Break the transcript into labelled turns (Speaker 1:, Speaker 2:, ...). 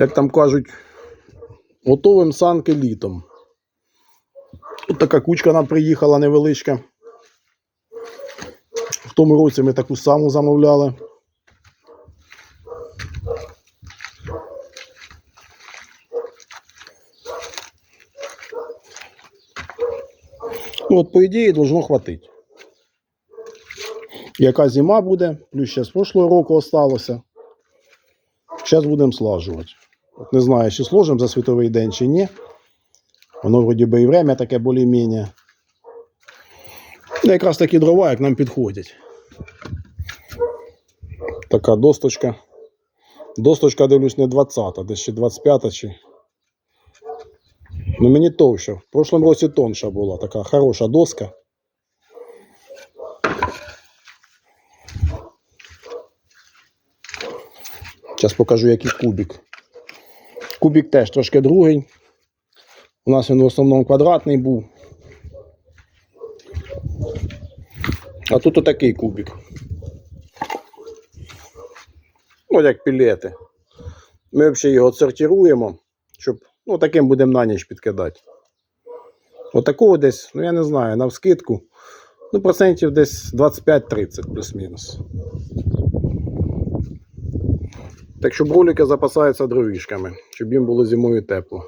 Speaker 1: як там кажуть, готовим санки літом. Тут така кучка нам приїхала невеличка. В тому році ми таку саму замовляли. Ну, от, по ідеї, должно хватити. Яка зима буде, плюс ще з прошлого року осталося. Зараз будемо слажувати. От не знаю, чи сложимо за світовий день, чи ні. Воно вроді би і время таке більш-менш. Якраз такі дрова, як нам підходять. Така досточка. Досточка, дивлюсь, не 20, десь ще 25 чи. Ну мені товща. В прошлому році тонша була, така хороша доска. Зараз покажу, який кубик. Кубик теж трошки другий. У нас він в основному квадратний був. А тут отакий кубик. Ось як пілети. Ми взагалі його сортируємо, щоб ну, таким будемо на ніч підкидати. Отакого десь, ну я не знаю, на вскидку. Ну, процентів десь 25-30 плюс-мінус. Так що броліки запасаються дровішками, щоб їм було зимою тепло.